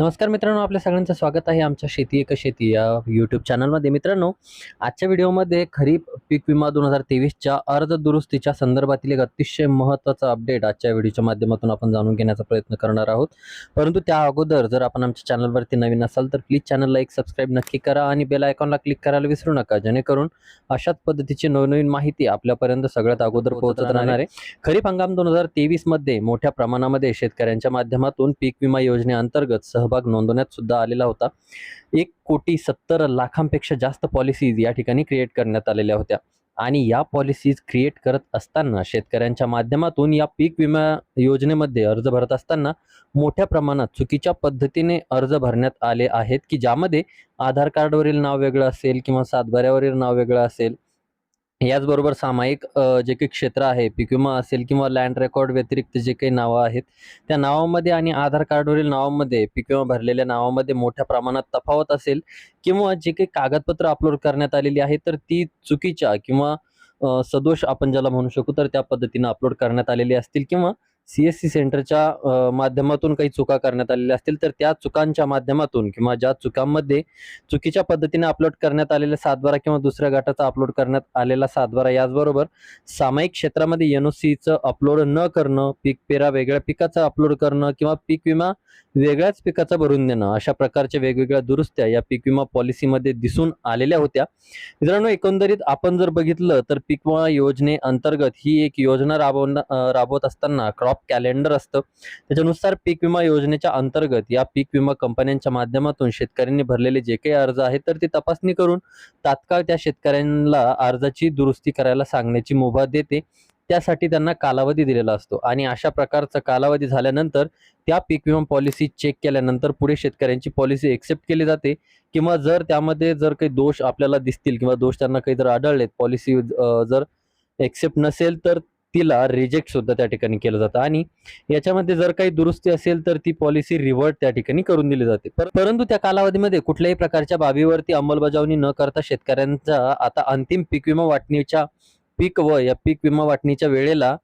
नमस्कार मित्रांनो आपल्या सगळ्यांचं स्वागत आहे आमच्या शेती एक शेती या यूट्यूब चॅनलमध्ये मित्रांनो आजच्या व्हिडिओमध्ये खरीप पीक विमा दोन हजार तेवीसच्या अर्ज दुरुस्तीच्या संदर्भातील एक अतिशय महत्त्वाचा अपडेट आजच्या व्हिडिओच्या माध्यमातून आपण जाणून घेण्याचा प्रयत्न करणार आहोत. परंतु त्या अगोदर जर आपण आमच्या चॅनलवरती नवीन असाल तर प्लीज चॅनलला एक सबस्क्राईब नक्की करा आणि बेल आयकॉनला क्लिक करायला विसरू नका. जेणेकरून अशाच पद्धतीची नवनवीन माहिती आपल्यापर्यंत सगळ्यात अगोदर पोहोचत राहणार आहे. खरीप हंगाम दोन हजार तेवीसमध्ये मोठ्या प्रमाणामध्ये शेतकऱ्यांच्या माध्यमातून पीक विमा योजनेअंतर्गत सहभाग नोंदवण्यात सुद्धा आलेला होता. एक कोटी सत्तर लाखांपेक्षा जास्त पॉलिसीज या ठिकाणी क्रिएट करण्यात आलेल्या होत्या. आणि या पॉलिसीज क्रिएट करत असताना शेतकऱ्यांच्या माध्यमातून या पीक विमा योजनेमध्ये अर्ज भरत असताना मोठ्या प्रमाणात चुकीच्या पद्धतीने अर्ज भरण्यात आले आहेत की ज्यामध्ये आधार कार्डवरील नाव वेगळं असेल किंवा सातबाऱ्यावरील नाव वेगळं असेल याचबरोबर सामायिक जे काही क्षेत्र आहे पिक्युमा असेल किंवा लँड रेकॉर्ड व्यतिरिक्त जे काही नावं आहेत त्या नावामध्ये आणि आधार कार्डवरील नावामध्ये पिक्युमा भरलेल्या नावामध्ये मोठ्या प्रमाणात तफावत असेल किंवा जे काही कागदपत्र अपलोड करण्यात आलेली आहेत तर ती चुकीच्या किंवा सदोष आपण ज्याला म्हणू शकू तर त्या पद्धतीनं अपलोड करण्यात आलेली असतील किंवा सी एस सी सेंटरच्या माध्यमातून काही चुका करण्यात आलेल्या असतील तर त्या चुकांच्या माध्यमातून किंवा ज्या चुकांमध्ये चुकीच्या पद्धतीने अपलोड करण्यात आलेला सातबारा किंवा दुसऱ्या गटाचा अपलोड करण्यात आलेला सातबारा याचबरोबर सामायिक क्षेत्रामध्ये एन ओ सीचं अपलोड न करणं पीक पेरा वेगळ्या पिकाचं अपलोड करणं किंवा पीक विमा वेगळ्याच पिकाचा भरून देणं अशा प्रकारच्या वेगवेगळ्या दुरुस्त्या या पीक विमा पॉलिसीमध्ये दिसून आलेल्या होत्या. मित्रांनो एकंदरीत आपण जर बघितलं तर पीक विमा योजनेअंतर्गत ही एक योजना राबवणं राबवत असताना क्रॉप कॅलेंडर असतं. त्याच्यानुसार पीक विमा योजनेच्या अंतर्गत या पीक विमा कंपन्यांच्या माध्यमातून शेतकऱ्यांनी भरलेले जे काही अर्ज आहेत तर ती तपासणी करून तात्काळ त्या शेतकऱ्यांना अर्जाची दुरुस्ती करायला सांगण्याची मुभा देते. त्यासाठी त्यांना कालावधी दिलेला असतो आणि अशा प्रकारचा कालावधी झाल्यानंतर त्या पीक विमा पॉलिसी चेक केल्यानंतर पुढे शेतकऱ्यांची पॉलिसी एक्सेप्ट केली जाते. किंवा जर त्यामध्ये जर काही दोष आपल्याला दिसतील किंवा दोष त्यांना काही जर आढळलेत पॉलिसी जर एक्सेप्ट नसेल तर तिला रिजेक्ट सुद्धा त्या ठिकाणी केलं जातं. आणि याच्यामध्ये जर काही दुरुस्ती असेल तर ती पॉलिसी रिव्हर्ट त्या ठिकाणी करून दिली जाते. पर- परंतु त्या कालावधीमध्ये कुठल्याही प्रकारच्या बाबीवरती अंमलबजावणी न करता शेतकऱ्यांचा आता अंतिम पीक विमा वाटणीच्या पीक व या पीक विमा वाटणीच्या वेळेला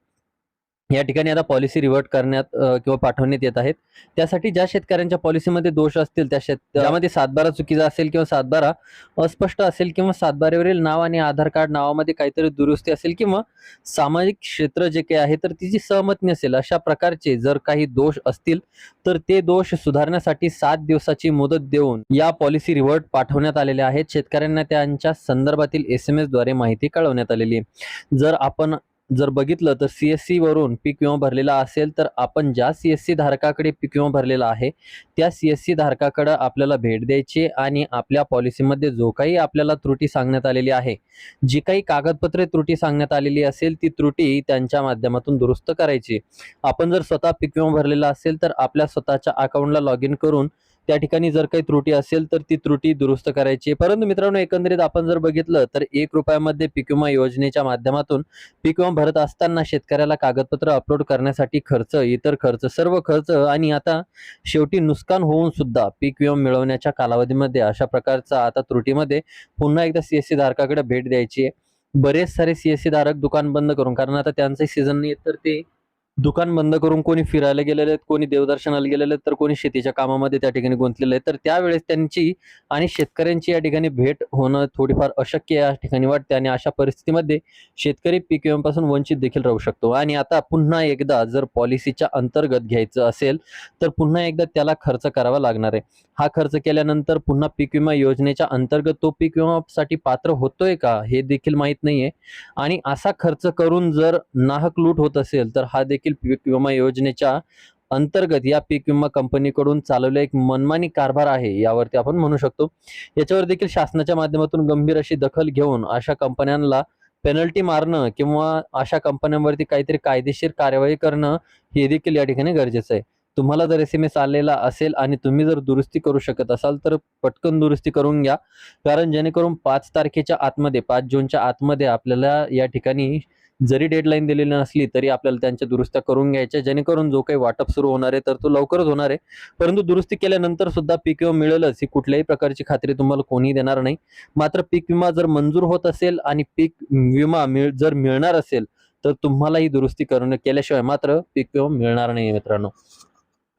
या ठिकाणी आता पॉलिसी रिव्हर्ट करण्यात किंवा पाठवण्यात येत आहेत. त्यासाठी ज्या शेतकऱ्यांच्या पॉलिसीमध्ये दोष असतील त्या शेत त्यामध्ये सातबारा चुकीचा असेल किंवा सातबारा अस्पष्ट असेल किंवा सातबारेवरील नाव आणि आधार कार्ड नावामध्ये काहीतरी दुरुस्ती असेल किंवा सामाजिक क्षेत्र जे काही आहे तर तिची सहमत नसेल अशा प्रकारचे जर काही दोष असतील तर ते दोष सुधारण्यासाठी सात दिवसाची मुदत देऊन या पॉलिसी रिव्हर्ट पाठवण्यात आलेल्या आहेत. शेतकऱ्यांना त्यांच्या संदर्भातील एस एम एसद्वारे माहिती कळवण्यात आलेली आहे. जर आपण जर बघितलं तर सी एस सी वरून पीक विमा भरलेला असेल तर आपण ज्या सी एस सी धारकाकडे पीक विमा भरलेला आहे त्या सी एस सी धारकाकडे आपल्याला भेट द्यायची आणि आपल्या पॉलिसीमध्ये जो काही आपल्याला त्रुटी सांगण्यात आलेली आहे जी काही कागदपत्रे त्रुटी सांगण्यात आलेली असेल ती त्रुटी त्यांच्या माध्यमातून दुरुस्त करायची. आपण जर स्वतः पीक विमा भरलेला असेल तर आपल्या स्वतःच्या अकाउंटला लॉग इन करून त्या ठिकाणी जर काही त्रुटी असेल तर ती त्रुटी दुरुस्त करायची परंतु मित्रांनो एकंदरीत आपण जर बघितलं तर एक रुपयामध्ये पीक विमा योजनेच्या माध्यमातून पीक विमा भरत असताना शेतकऱ्याला कागदपत्र अपलोड करण्यासाठी खर्च इतर खर्च सर्व खर्च आणि आता शेवटी नुकसान होऊन सुद्धा पीक विमा मिळवण्याच्या कालावधीमध्ये अशा प्रकारचा आता त्रुटीमध्ये पुन्हा एकदा सी एस सी धारकाकडे भेट द्यायची आहे. बरेच सारे सी एस सी धारक दुकान बंद करून कारण आता त्यांचे सीझन नाही तर ते दुकान बंद करून कोणी फिरायला गेलेले आहेत कोणी देवदर्शनाला गेलेले आहेत तर कोणी शेतीच्या कामामध्ये त्या ठिकाणी गुंतलेले आहेत. तर त्यावेळेस त्यांची आणि शेतकऱ्यांची या ठिकाणी भेट होणं थोडीफार अशक्य या ठिकाणी वाटते आणि अशा परिस्थितीमध्ये शेतकरी पीक विम्यापासून वंचित देखील राहू शकतो. आणि आता पुन्हा एकदा जर पॉलिसीच्या अंतर्गत घ्यायचं असेल तर पुन्हा एकदा त्याला खर्च करावा लागणार आहे. हा खर्च केल्यानंतर पुन्हा पीक विमा योजनेच्या अंतर्गत तो पीक विमासाठी पात्र होतोय का हे देखील माहीत नाहीये. आणि असा खर्च करून जर नाहक लूट होत असेल तर हा देखील पीक विमा योजनेच्या अंतर्गत या पीक विमा कंपनीकडून चालवलेला एक मनमानी कारभार आहे यावरती आपण म्हणू शकतो. याच्यावर देखील शासनाच्या माध्यमातून गंभीर अशी दखल घेऊन अशा कंपन्यांना पेनल्टी मारणं किंवा अशा कंपन्यांवरती काहीतरी कायदेशीर कार्यवाही करणं हे देखील या ठिकाणी गरजेचं आहे. तुम्हाला जर एस एम एस आलेला असेल आणि तुम्ही जर दुरुस्ती करू शकत असाल तर पटकन दुरुस्ती करून घ्या. कारण जेणेकरून पाच तारखेच्या आतमध्ये पाच जूनच्या आतमध्ये आपल्याला या ठिकाणी जरी डेडलाईन दिलेली नसली तरी आपल्याला त्यांच्या दुरुस्त्या करून घ्यायच्या जेणेकरून जो काही वाटप सुरू होणार आहे तर तो लवकरच होणार आहे. परंतु दुरुस्ती केल्यानंतर सुद्धा पीक विमा मिळेलच ही कुठल्याही प्रकारची खात्री तुम्हाला कोणी देणार नाही. मात्र पीक विमा जर मंजूर होत असेल आणि पीक विमा मिळ जर मिळणार असेल तर तुम्हाला ही दुरुस्ती करून केल्याशिवाय मात्र पीक विमा मिळणार नाही मित्रांनो.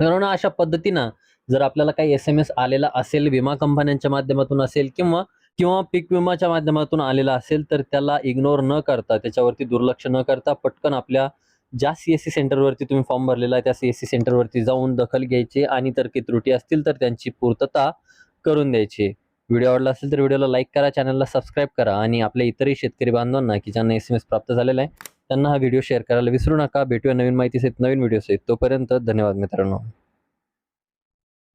मित्रांनो अशा पद्धतीनं जर आपल्याला काही एस एम एस आलेला असेल विमा कंपन्यांच्या माध्यमातून असेल किंवा किंवा पीक विमाच्या माध्यमातून आलेला असेल तर त्याला इग्नोर न करता त्याच्यावरती दुर्लक्ष न करता पटकन आपल्या ज्या सी एस सी सेंटरवरती तुम्ही फॉर्म भरलेला आहे त्या सी एस सी सेंटरवरती जाऊन दखल घ्यायची आणि तर की त्रुटी असतील तर त्यांची पूर्तता करून द्यायची. व्हिडिओ आवडला असेल तर व्हिडिओला लाईक करा चॅनलला सबस्क्राईब करा आणि आपल्या इतरही शेतकरी बांधवांना की ज्यांना एस एम एस प्राप्त झालेला आहे त्यांना हा व्हिडिओ शेअर करायला विसरू नका. भेटूया नवीन माहितीसहित नवीन व्हिडिओ सहित तोपर्यंत धन्यवाद मित्रांनो.